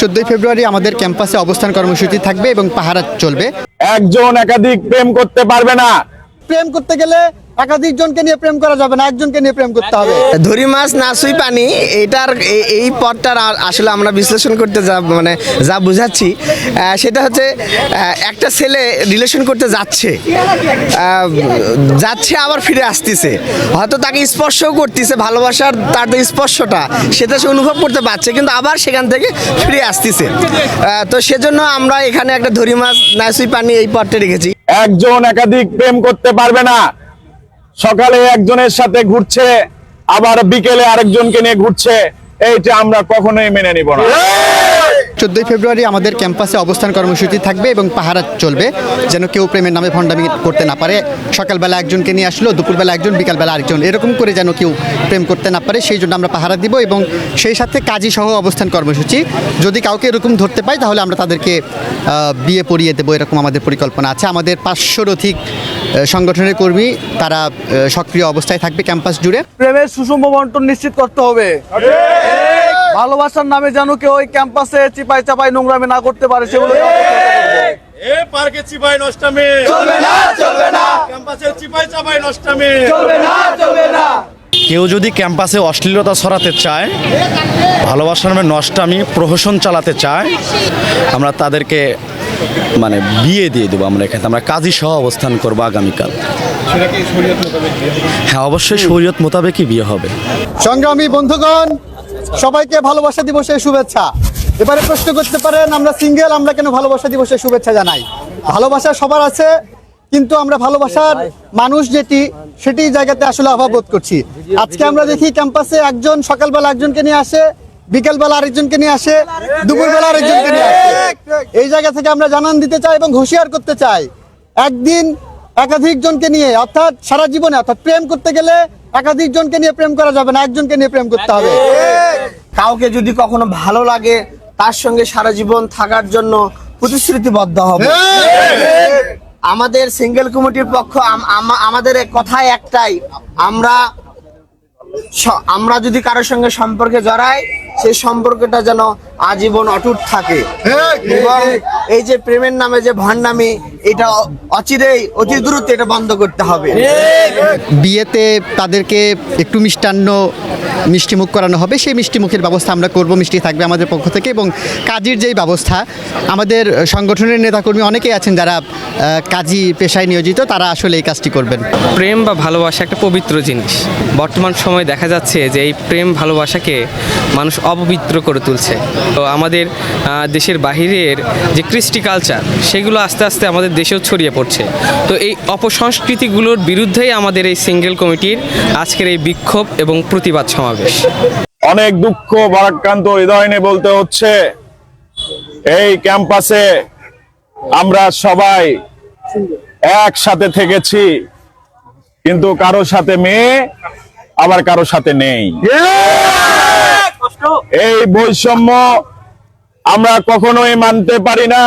চোদ্দই ফেব্রুয়ারি আমাদের ক্যাম্পাসে অবস্থান কর্মসূচি থাকবে এবং পাহারা চলবে। একজন একাধিক প্রেম করতে পারবে না। প্রেম করতে গেলে একাধিক জনকে নিয়ে প্রেম করা যাবে না, একজনকে নিয়ে প্রেম করতে হবে। ধরি মাছ নাসুই পানি, এটার এই পথটার আসলে আমরা বিশ্লেষণ করতে যা মানে যা বুঝাচ্ছি সেটা হচ্ছে একটা ছেলে রিলেশন করতে যাচ্ছে যাচ্ছে আবার ফিরে আসতেছে। হয়তো তাকে স্পর্শও করতেছে, ভালোবাসার তার স্পর্শটা, সেটা সে অনুভব করতে পারছে, কিন্তু আবার সেখান থেকে ফিরে আসতেছে। তো সেজন্য আমরা এখানে একটা ধরি মাছ নাসুই পানি এই পথটা রেখেছি। একজন একাধিক প্রেম করতে পারবে না। সকালে একজনের সাথে ঘুরছে, আবার বিকেলে আরেকজনকে নিয়ে ঘুরছে। এইটা আমরা কখনোই মেনে নিব না। চোদ্দই ফেব্রুয়ারি আমাদের ক্যাম্পাসে অবস্থান কর্মসূচি থাকবে এবং পাহারা চলবে যেন কেউ প্রেমের নামে ভণ্ডামি করতে না পারে। সকালবেলা একজনকে নিয়ে আসলো দুপুরবেলা একজন বিকালবেলা আরেকজন। এরকম করে যেন কেউ প্রেম করতে না পারে সেই জন্য আমরা পাহারা দিব এবং সেই সাথে কাজী সহ অবস্থান কর্মসূচি। যদি কাউকে এরকম ধরতে পাই তাহলে আমরা তাদেরকে বিয়ে পড়িয়ে দেবো এরকম আমাদের পরিকল্পনা আছে। আমাদের পাঁচশোর অধিক সংগঠনের কর্মী তারা সক্রিয় অবস্থায় থাকবে ক্যাম্পাস জুড়ে। প্রেমের সুষম বন্টন নিশ্চিত করতে হবে। ভালোবাসার নামে যেন কেউ ওই ক্যাম্পাসে চিপাই চাপাই নোংরামি না করতে পারে সেগুলো এ পার্কে চিপাই নষ্টামে। চলবে না চলবে না। ক্যাম্পাসে চিপাই চাপাই নষ্টামে। কেউ যদি ক্যাম্পাসে অশ্লীলতা ছড়াতে চায় ভালোবাসার নামে নষ্টামি প্রহসন চালাতে চায় আমরা তাদেরকে মানে বিয়ে দিয়ে দেবো আমরা এখানে। আমরা কাজী সহ অবস্থান করব আগামীকাল। হ্যাঁ অবশ্যই শরীয়ত মোতাবেকই বিয়ে হবে। সংগ্রামী বন্ধুগণ সবাইকে ভালোবাসা দিবসের শুভেচ্ছা। এবারে প্রশ্ন করতে পারেন, আমরা সিঙ্গেল আমরা কেন ভালোবাসা দিবসের শুভেচ্ছা জানাই? ভালোবাসা সবার আছে, কিন্তু আমরা ভালোবাসার মানুষ যেটি, সেটি জায়গাতে আসলে অভাব বোধ করছি। আজকে আমরা দেখি ক্যাম্পাসে একজন, সকালবেলা একজনকে নিয়ে আসে, বিকেলবেলা আরেকজনকে নিয়ে আসে, দুপুরবেলা আরেকজনকে নিয়ে আসে। এই জায়গা থেকে আমরা জানান দিতে চাই এবং হুঁশিয়ার করতে চাই। একদিন একাধিক জনকে নিয়ে, অর্থাৎ সারা জীবনে, অর্থাৎ প্রেম করতে গেলে একাধিক জনকে নিয়ে প্রেম করা যাবে না, একজনকে নিয়ে প্রেম করতে হবে। কাউকে যদি কখনো ভালো লাগে, তার সঙ্গে সারা জীবন থাকার জন্য প্রতিশ্রুতিবদ্ধ হবে। আমাদের সিঙ্গেল কমিটির পক্ষ, আম- আমাদের কথাই একটাই, আমরা আমরা যদি কারোর সঙ্গে সম্পর্কে জড়াই, সেই সম্পর্কটা যেন আজীবন অটুট থাকে। এবং এই যে প্রেমের নামে যে ভণ্ডামি এটা অচিরেই, অতি দ্রুত এটা বন্ধ করতে হবে। বিয়েতে তাদেরকে একটু মিষ্টান্ন মিষ্টি মুখ করানো হবে, সেই মিষ্টি মুখের ব্যবস্থা আমরা করব, মিষ্টি থাকবে আমাদের পক্ষ থেকে এবং কাজীর যেই ব্যবস্থা, আমাদের সংগঠনের নেতাকর্মী অনেকেই আছেন যারা কাজী পেশায় নিয়োজিত, তারা আসলে এই কাজটি করবেন। প্রেম বা ভালোবাসা একটা পবিত্র জিনিস। বর্তমান সময়ে দেখা যাচ্ছে যে এই প্রেম ভালোবাসাকে মানুষ অপবিত্র করে তুলছে। তো আমাদের দেশের বাহিরের যে কৃষ্টি কালচার সেগুলো আস্তে আস্তে আমাদের দেশেও ছড়িয়ে পড়ছে। তো এই অপসংস্কৃতিগুলোর বিরুদ্ধেই আমাদের এই সিঙ্গেল কমিটির আজকের এই বিক্ষোভ এবং প্রতিবাদ সমাবেশ। সমাবেশ অনেক দুঃখ বারাক্রান্ত হৃদয় নিয়ে বলতে হচ্ছে এই ক্যাম্পাসে আমরা সবাই একসাথে থেকেছি কিন্তু কারও সাথে মেয়ে আবার কারও সাথে নেই। এই বৈষম্য আমরা কখনোই মানতে পারি না।